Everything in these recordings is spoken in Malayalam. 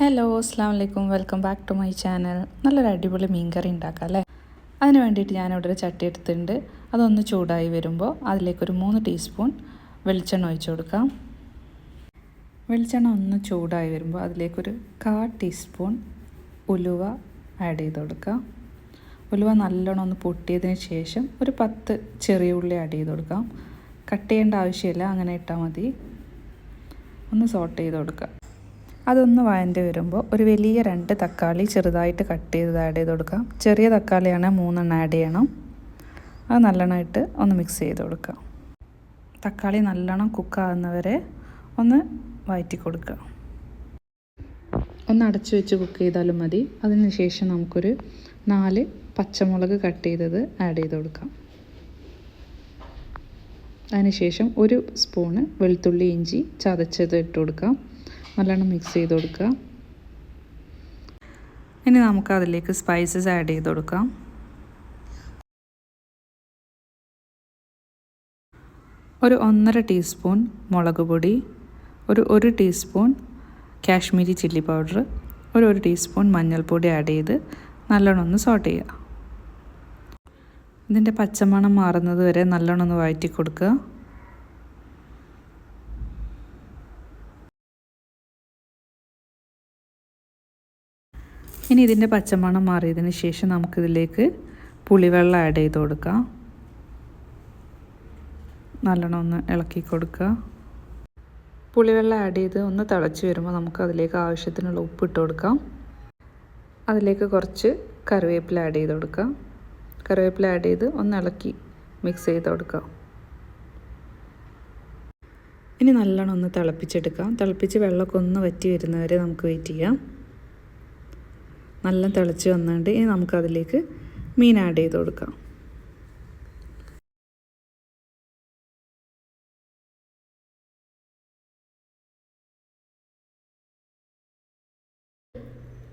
ഹലോ അസ്സാം വലൈക്കും welcome back to my channel നല്ലൊരു അടിപൊളി മീൻകറി ഉണ്ടാക്കാം അല്ലേ? അതിന് വേണ്ടിയിട്ട് ഞാനിവിടെ ഒരു ചട്ടി എടുത്തിട്ടുണ്ട്. അതൊന്ന് ചൂടായി വരുമ്പോൾ അതിലേക്കൊരു മൂന്ന് ടീസ്പൂൺ വെളിച്ചെണ്ണ ഒഴിച്ചു കൊടുക്കാം. വെളിച്ചെണ്ണ ഒന്ന് ചൂടായി വരുമ്പോൾ അതിലേക്കൊരു കാ ടീസ്പൂൺ ഉലുവ ആഡ് ചെയ്ത് കൊടുക്കാം. ഉലുവ നല്ലോണം ഒന്ന് പൊട്ടിയതിന് ശേഷം ഒരു പത്ത് ചെറിയ ഉള്ളി ആഡ് ചെയ്ത് കൊടുക്കാം. കട്ട് ചെയ്യേണ്ട ആവശ്യമില്ല അങ്ങനെ ഇട്ടാൽ മതി. ഒന്ന് സോട്ട് ചെയ്ത് കൊടുക്കാം. അതൊന്ന് വഴണ്ടി വരുമ്പോൾ ഒരു വലിയ രണ്ട് തക്കാളി ചെറുതായിട്ട് കട്ട് ചെയ്ത് ആഡ് ചെയ്ത് കൊടുക്കാം ചെറിയ തക്കാളിയാണ് മൂന്നെണ്ണം ആഡ് ചെയ്യണം. അത് നല്ലോണമായിട്ട് ഒന്ന് മിക്സ് ചെയ്ത് കൊടുക്കാം തക്കാളി നല്ലോണം കുക്കാകുന്നവരെ ഒന്ന് വഴറ്റി കൊടുക്കുക. ഒന്ന് അടച്ചു വെച്ച് കുക്ക് ചെയ്താലും മതി. അതിന് ശേഷം നമുക്കൊരു നാല് പച്ചമുളക് കട്ട് ചെയ്തത് ആഡ് ചെയ്ത് കൊടുക്കാം. അതിനുശേഷം ഒരു സ്പൂണ് വെളുത്തുള്ളി ഇഞ്ചി ചതച്ചത് ഇട്ട് കൊടുക്കാം. നല്ലോണം മിക്സ് ചെയ്ത് കൊടുക്കുക. ഇനി നമുക്ക് അതിലേക്ക് സ്പൈസസ് ആഡ് ചെയ്ത് കൊടുക്കാം. ഒരു ഒന്നര ടീസ്പൂൺ മുളക് പൊടി ഒരു ഒരു ടീസ്പൂൺ കാശ്മീരി ചില്ലി പൗഡർ ഒരു ഒരു ടീസ്പൂൺ മഞ്ഞൾപ്പൊടി ആഡ് ചെയ്ത് നല്ലോണം ഒന്ന് സോട്ട് ചെയ്യുക. ഇതിന്റെ പച്ചമണം മാറുന്നത് വരെ നല്ലോണം ഒന്ന് വഴറ്റി കൊടുക്കുക. ഇനി ഇതിന്റെ പച്ചമണം മാറിയതിന് ശേഷം നമുക്കിതിലേക്ക് പുളിവെള്ളം ആഡ് ചെയ്ത് കൊടുക്കാം. നല്ലോണം ഒന്ന് ഇളക്കി കൊടുക്കുക. പുളിവെള്ളം ആഡ് ചെയ്ത് ഒന്ന് തിളച്ച് വരുമ്പോൾ നമുക്ക് അതിലേക്ക് ആവശ്യത്തിനുള്ള ഉപ്പ് ഇട്ട് കൊടുക്കാം. അതിലേക്ക് കുറച്ച് കറിവേപ്പില ആഡ് ചെയ്ത് കൊടുക്കാം കറിവേപ്പില ആഡ് ചെയ്ത് ഒന്ന് ഇളക്കി മിക്സ് ചെയ്ത് കൊടുക്കാം ഇനി നല്ലോണം ഒന്ന് തിളപ്പിച്ചെടുക്കാം. തിളപ്പിച്ച് വെള്ളമൊക്കെ ഒന്ന് വറ്റി വരുന്നവരെ നമുക്ക് വെയിറ്റ് ചെയ്യാം. നല്ല തിളച്ച് വന്നുകൊണ്ട് ഇനി നമുക്കതിലേക്ക് മീൻ ആഡ് ചെയ്ത് കൊടുക്കാം.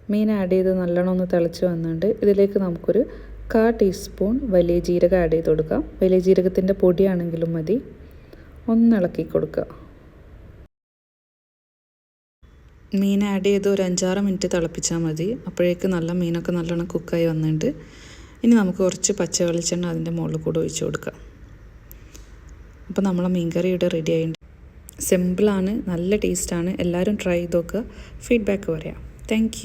മീൻ ആഡ് ചെയ്ത് നല്ലോണം ഒന്ന് തിളച്ച് വന്നുകൊണ്ട് ഇതിലേക്ക് നമുക്കൊരു കാ ടീസ്പൂൺ വലിയ ജീരകം ആഡ് ചെയ്ത് കൊടുക്കാം. വലിയ ജീരകത്തിന്റെ പൊടിയാണെങ്കിലും മതി. ഒന്നിളക്കി കൊടുക്കുക. മീൻ ആഡ് ചെയ്ത് ഒരു അഞ്ചാറ് മിനിറ്റ് തിളപ്പിച്ചാൽ മതി. അപ്പോഴേക്ക് നല്ല മീനൊക്കെ നല്ലോണം കുക്കായി വന്നിട്ടുണ്ട്. ഇനി നമുക്ക് കുറച്ച് പച്ച വെളിച്ചെണ്ണ അതിന്റെ മുകളിൽ കൂടെ ഒഴിച്ചു കൊടുക്കാം. അപ്പോൾ നമ്മളെ മീൻകറി ഇവിടെ റെഡി ആയിട്ടുണ്ട്. സിമ്പിളാണ് നല്ല ടേസ്റ്റാണ് എല്ലാവരും ട്രൈ ചെയ്ത് നോക്കുക. ഫീഡ്ബാക്ക് പറയാം. താങ്ക്